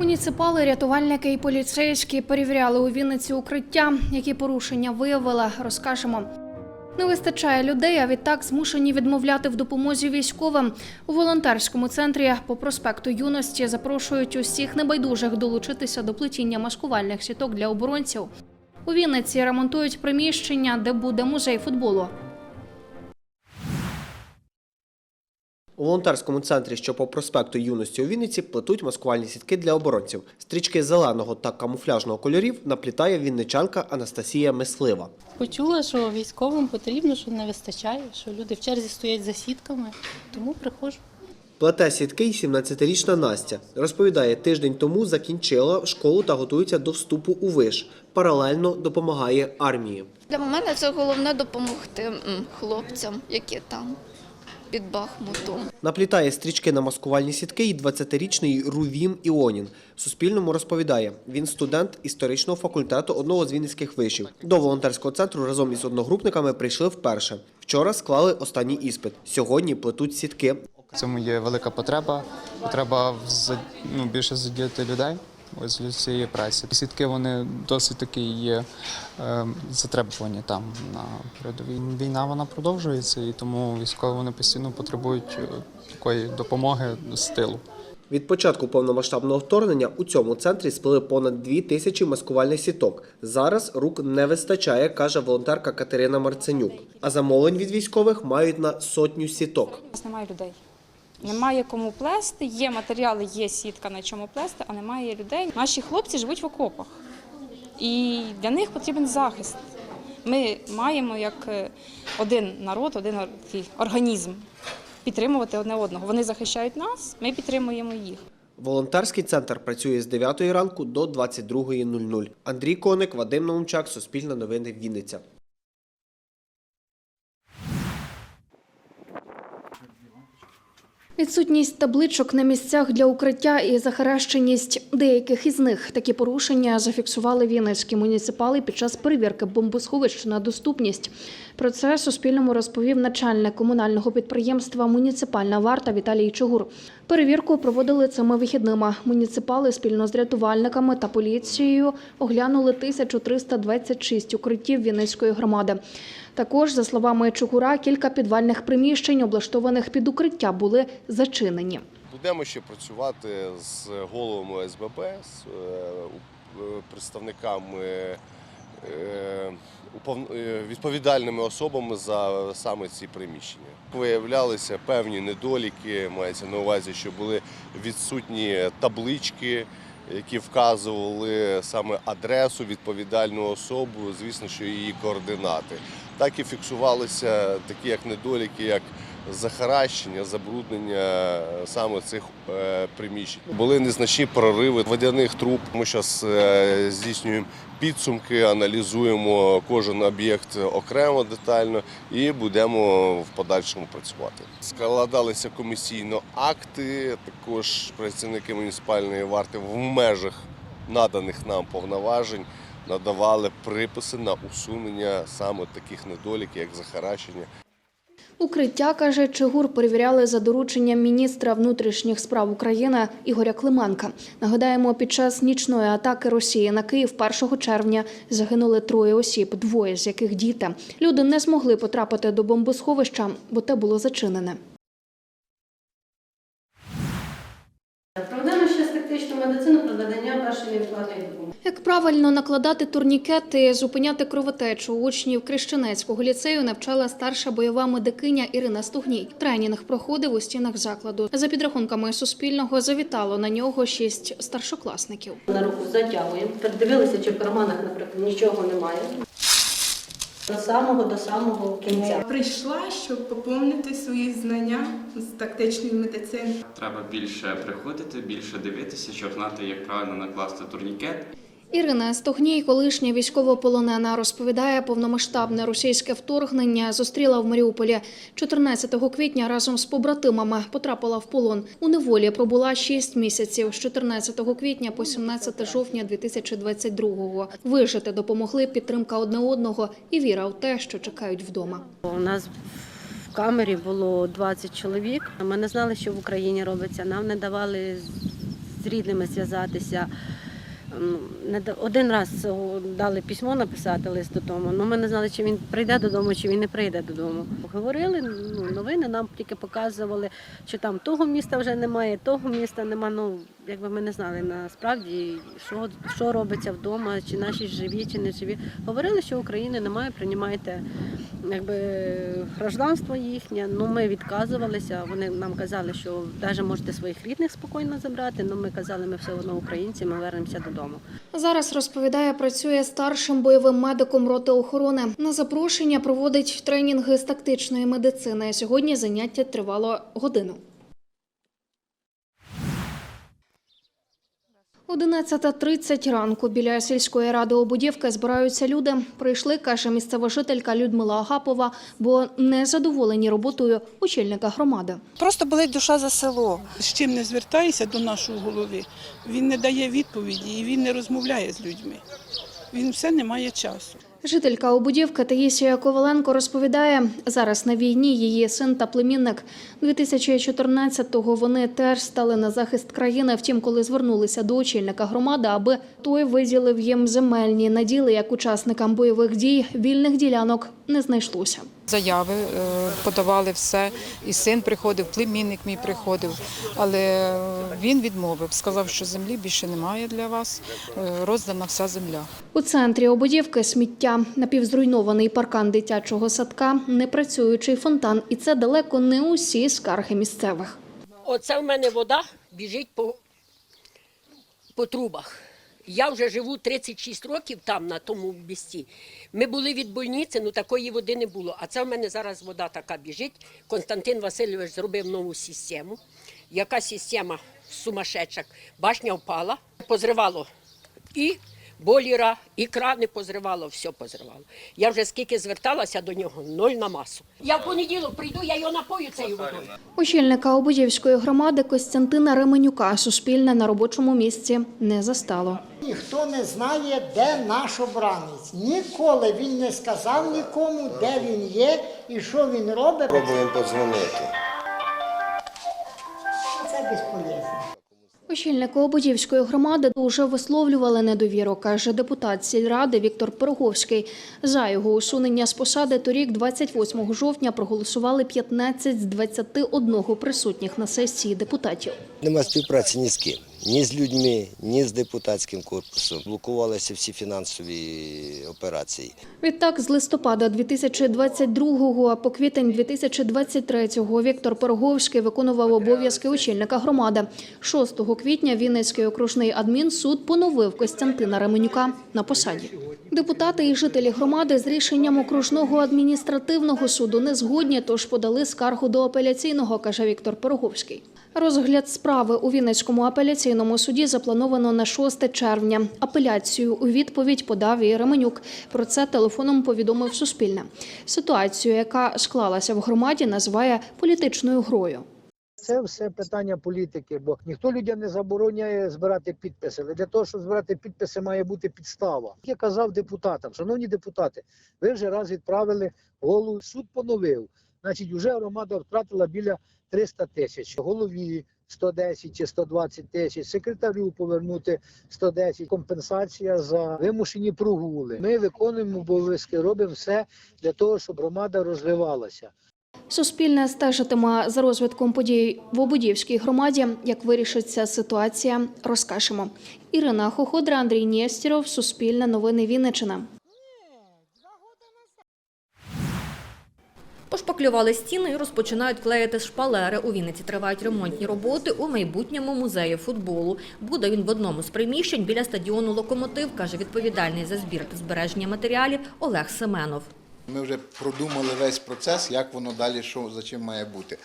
Муніципали, рятувальники і поліцейські перевіряли у Вінниці укриття. Які порушення виявили, розкажемо. Не вистачає людей, а відтак змушені відмовляти в допомозі військовим. У волонтерському центрі по проспекту юності запрошують усіх небайдужих долучитися до плетіння маскувальних сіток для оборонців. У Вінниці ремонтують приміщення, де буде музей футболу. У волонтерському центрі, що по проспекту юності у Вінниці, плетуть маскувальні сітки для оборонців. Стрічки зеленого та камуфляжного кольорів наплітає вінничанка Анастасія Мислива. Почула, що військовим потрібно, що не вистачає, що люди в черзі стоять за сітками, тому приходжу. Плете сітки й 17-річна Настя. Розповідає, тиждень тому закінчила школу та готується до вступу у виш. Паралельно допомагає армії. Для мене це головне допомогти хлопцям, які там під Бахмутом. Наплітає стрічки на маскувальні сітки й 20-річний Рувім Іонін. Суспільному розповідає, він студент історичного факультету одного з вінницьких вишів. До волонтерського центру разом із одногрупниками прийшли вперше. Вчора склали останній іспит. Сьогодні плетуть сітки. В цьому є велика потреба. Потреба в ну, більше задіяти людей ось для цієї праці. Сітки вони досить таки є е, затребувані там на передовій. Війна вона продовжується, і тому військові вони постійно потребують е, такої допомоги з тилу. Від початку повномасштабного вторгнення у цьому центрі сплели понад дві тисячі маскувальних сіток. Зараз рук не вистачає, каже волонтерка Катерина Марценюк. А замовлень від військових мають на сотню сіток. У нас немає людей. Немає кому плести, є матеріали, є сітка на чому плести, а немає людей. Наші хлопці живуть в окопах, і для них потрібен захист. Ми маємо як е, один народ, один організм підтримувати одне одного. Вони захищають нас, ми підтримуємо їх. Волонтерський центр працює з 9 ранку до 22.00. Андрій Коник, Вадим Наумчак, Суспільне новини, Вінниця. Відсутність табличок на місцях для укриття і захаращеність деяких із них. Такі порушення зафіксували вінницькі муніципали під час перевірки бомбосховищ на доступність. Про це Суспільному розповів начальник комунального підприємства Муніципальна варта Віталій Чугур. Перевірку проводили цими вихідними. Муніципали спільно з рятувальниками та поліцією оглянули 1326 укриттів Вінницької громади. Також, за словами Чугура, кілька підвальних приміщень, облаштованих під укриття, були зачинені. Будемо ще працювати з головами ОСББ, з е, е, представниками е, відповідальними особами за саме ці приміщення. Виявлялися певні недоліки, мається на увазі, що були відсутні таблички, які вказували саме адресу, відповідальну особу, звісно, що її координати. Так і фіксувалися такі як недоліки, як захаращення, забруднення е, саме цих е, приміщень. Були незначні прориви водяних труб. Ми зараз здійснюємо підсумки, аналізуємо кожен об'єкт окремо детально і будемо в подальшому працювати. Складалися комісійно акти, також працівники муніципальної варти в межах наданих нам повноважень надавали приписи на усунення саме таких недоліків, як захаращення Укриття, каже Чигур, перевіряли за дорученням міністра внутрішніх справ України Ігоря Клименка. Нагадаємо, під час нічної атаки Росії на Київ 1 червня загинули троє осіб, двоє з яких діти. Люди не змогли потрапити до бомбосховища, бо те було зачинене. Проведемо ще тактичну медицину про Як правильно накладати турнікети, зупиняти кровотечу учнів Крещенецького ліцею навчала старша бойова медикиня Ірина Стугній. Тренінг проходив у стінах закладу. За підрахунками Суспільного завітало на нього шість старшокласників. На руку затягуємо, передивилися, чи в карманах, наприклад, нічого немає. До самого до самого кінця. Прийшла, щоб поповнити свої знання з тактичної медицини. Треба більше приходити, більше дивитися, щоб знати, як правильно накласти турнікет. Ірина Стогній, колишня військовополонена, розповідає, повномасштабне російське вторгнення зустріла в Маріуполі 14 квітня разом з побратимами. Потрапила в полон. У неволі пробула 6 місяців з 14 квітня по 17 жовтня 2022-го. Вижити допомогли підтримка одне одного і віра в те, що чекають вдома. У нас в камері було 20 чоловік. Ми не знали, що в Україні робиться. Нам не давали з рідними зв'язатися. Один раз дали письмо написати лист додому, але ми не знали, чи він прийде додому, чи він не прийде додому. Говорили, ну, новини нам тільки показували, що там того міста вже немає, того міста немає. Ну, якби ми не знали насправді, що, що робиться вдома, чи наші живі, чи не живі. Говорили, що України немає, приймайте якби, гражданство їхнє. Ну, ми відказувалися. Вони нам казали, що навіть можете своїх рідних спокійно забрати. Ну, ми казали, ми все одно українці, ми вернемося додому. Зараз розповідає, працює старшим бойовим медиком роти охорони. На запрошення проводить тренінги з тактичної медицини. Сьогодні заняття тривало годину. 11.30 ранку біля сільської ради Обудівки збираються люди. Прийшли, каже місцева жителька Людмила Агапова, бо не задоволені роботою очільника громади. Просто болить душа за село. З чим не звертаєшся до нашого голови, він не дає відповіді і він не розмовляє з людьми. Він все не має часу. Жителька Обудівки Таїсія Коваленко розповідає, зараз на війні її син та племінник. 2014-го вони теж стали на захист країни. Втім, коли звернулися до очільника громади, аби той виділив їм земельні наділи як учасникам бойових дій, вільних ділянок не знайшлося. Заяви е, подавали все. І син приходив, племінник мій приходив, але він відмовив, сказав, що землі більше немає для вас, е, роздана вся земля. У центрі Обудівки сміття, напівзруйнований паркан дитячого садка, непрацюючий фонтан. І це далеко не усі скарги місцевих. Оце в мене вода біжить по, по трубах. Я вже живу 36 років там, на тому місці. Ми були від больниці, ну такої води не було. А це в мене зараз вода така біжить. Константин Васильович зробив нову систему. Яка система сумасшедша. Башня впала, позривало і боліра, і крани позривало, все позривало. Я вже скільки зверталася до нього, ноль на масу. Я в понеділок прийду, я його напою цією водою. Очільника Обудівської громади Костянтина Ременюка Суспільне на робочому місці не застало. Ніхто не знає, де наш обранець. Ніколи він не сказав нікому, де він є і що він робить. Пробуємо подзвонити. Очільнику Обудівської громади дуже висловлювали недовіру, каже депутат сільради Віктор Пироговський. За його усунення з посади торік, 28 жовтня, проголосували 15 з 21 присутніх на сесії депутатів. Нема співпраці ні з ким, ні з людьми, ні з депутатським корпусом. Блокувалися всі фінансові операції. Відтак, з листопада 2022 по квітень 2023 Віктор Пироговський виконував обов'язки очільника громади. 6 квітня Вінницький окружний адмінсуд поновив Костянтина Ременюка на посаді. Депутати і жителі громади з рішенням окружного адміністративного суду не згодні, тож подали скаргу до апеляційного, каже Віктор Пироговський. Розгляд справи у Вінницькому апеляційному суді заплановано на 6 червня. Апеляцію у відповідь подав і Ременюк. Про це телефоном повідомив Суспільне. Ситуацію, яка склалася в громаді, називає політичною грою. Це все питання політики, бо ніхто людям не забороняє збирати підписи. Але для того, щоб збирати підписи, має бути підстава. Я казав депутатам, шановні депутати, ви вже раз відправили голову, суд поновив. Значить, вже громада втратила біля 300 тисяч. Голові 110 чи 120 тисяч, секретарю повернути 110, компенсація за вимушені прогули. Ми виконуємо обов'язки, робимо все для того, щоб громада розвивалася. Суспільне стежитиме за розвитком подій в Обудівській громаді. Як вирішиться ситуація, розкажемо. Ірина Хоходра, Андрій Нєстіров, Суспільне новини Вінниччина. Пошпаклювали стіни і розпочинають клеїти шпалери. У Вінниці тривають ремонтні роботи у майбутньому музеї футболу. Буде він в одному з приміщень біля стадіону Локомотив, каже відповідальний за збір та збереження матеріалів Олег Семенов. Ми вже продумали весь процес, як воно далі, що за чим має бути.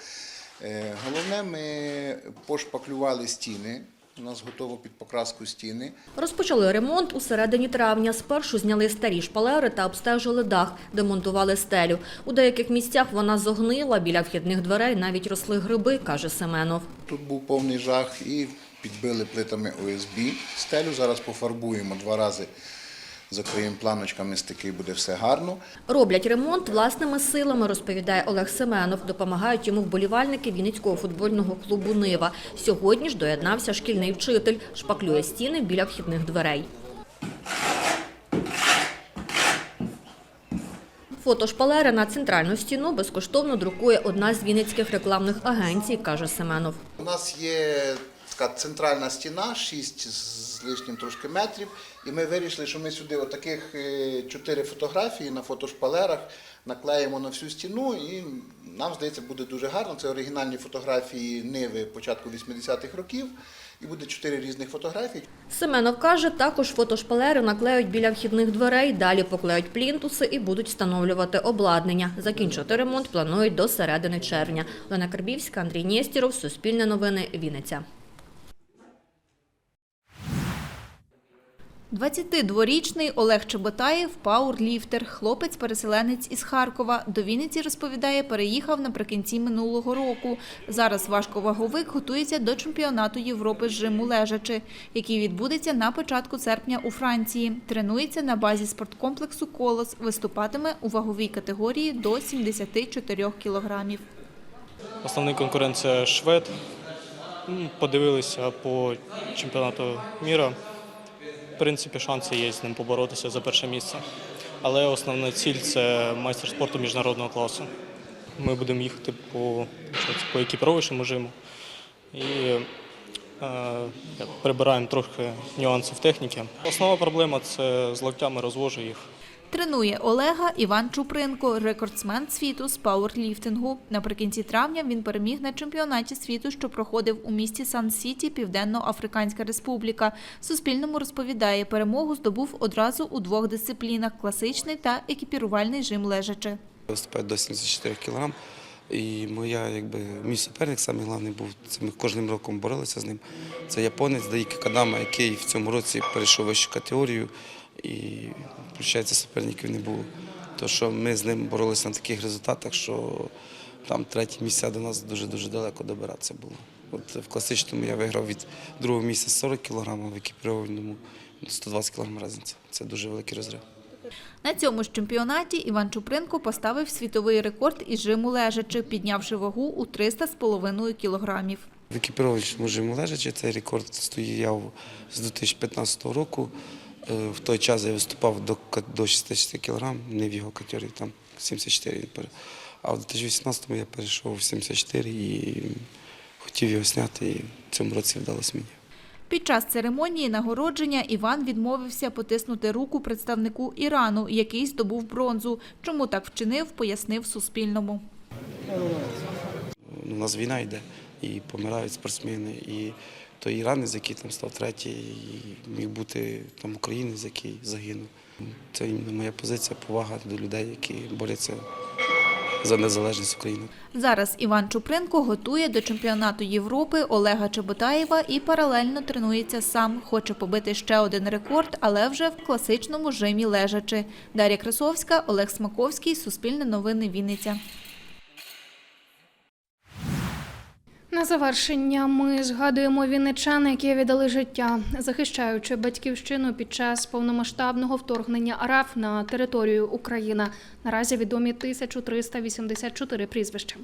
Е, Головне, ми пошпаклювали стіни. У нас готово під покраску стіни. Розпочали ремонт у середині травня. Спершу зняли старі шпалери та обстежили дах, демонтували стелю. У деяких місцях вона зогнила, біля вхідних дверей навіть росли гриби, каже Семенов. Тут був повний жах і підбили плитами ОСБ стелю. Зараз пофарбуємо два рази закриємо планочками стики, буде все гарно. Роблять ремонт власними силами, розповідає Олег Семенов. Допомагають йому вболівальники Вінницького футбольного клубу Нива. Сьогодні ж доєднався шкільний вчитель, шпаклює стіни біля вхідних дверей. Фото шпалери на центральну стіну безкоштовно друкує одна з вінницьких рекламних агенцій, каже Семенов. У нас є така центральна стіна, 6 з лишнім трошки метрів, і ми вирішили, що ми сюди отаких е, чотири фотографії на фотошпалерах наклеїмо на всю стіну, і нам здається, буде дуже гарно. Це оригінальні фотографії Ниви початку 80-х років, і буде чотири різних фотографії. Семенов каже, також фотошпалери наклеють біля вхідних дверей, далі поклеють плінтуси і будуть встановлювати обладнання. Закінчити ремонт планують до середини червня. Лена Карбівська, Андрій Нєстіров, Суспільне новини, Вінниця. 22-річний Олег Чеботаєв – пауерліфтер. Хлопець-переселенець із Харкова. До Вінниці, розповідає, переїхав наприкінці минулого року. Зараз важковаговик готується до чемпіонату Європи з жиму лежачи, який відбудеться на початку серпня у Франції. Тренується на базі спорткомплексу «Колос». Виступатиме у ваговій категорії до 74 кілограмів. Основний конкурент це швед. Подивилися по чемпіонату міра. В принципі, шанси є з ним поборотися за перше місце. Але основна ціль це майстер спорту міжнародного класу. Ми будемо їхати по, по екіпіровочному жиму і е, прибираємо трохи нюансів техніки. Основна проблема це з локтями, розвожу їх. Тренує Олега Іван Чупринко, рекордсмен світу з пауерліфтингу. Наприкінці травня він переміг на чемпіонаті світу, що проходив у місті Сан-Сіті, Південно-Африканська Республіка. Суспільному розповідає, перемогу здобув одразу у двох дисциплінах – класичний та екіпірувальний жим лежачи. Виступаю до 74 кг. І моя, якби, мій суперник головний був, це ми кожним роком боролися з ним. Це японець Даїки Кадама, який в цьому році перейшов вищу категорію і, виходить, суперників не було. То що ми з ним боролися на таких результатах, що там треті місця до нас дуже-дуже далеко добиратися було. От в класичному я виграв від другого місця 40 кг, в екіпірованому 120 кг різниця. Це дуже великий розрив. На цьому ж чемпіонаті Іван Чупринко поставив світовий рекорд із жиму лежачи, піднявши вагу у 300,5 кілограмів. В екіпіровочному жиму лежачи цей рекорд стояв з 2015 року. Е, В той час я виступав до, до 60 кг, не в його категорії, там 74 він пере- А в 2018 я перейшов в 74 і хотів його зняти, і в цьому році вдалося мені. Під час церемонії нагородження Іван відмовився потиснути руку представнику Ірану, який здобув бронзу. Чому так вчинив, пояснив Суспільному. У нас війна йде, і помирають спортсмени, і той іранець, який там став третій, міг бути там українець, який загинув. Це моя позиція, повага до людей, які борються за незалежність України. Зараз Іван Чупринко готує до чемпіонату Європи Олега Чеботаєва і паралельно тренується сам. Хоче побити ще один рекорд, але вже в класичному жимі лежачи. Дар'я Красовська, Олег Смаковський, Суспільне новини, Вінниця. На завершення ми згадуємо вінничан, які віддали життя, захищаючи батьківщину під час повномасштабного вторгнення РФ на територію України. Наразі відомі 1384 прізвища.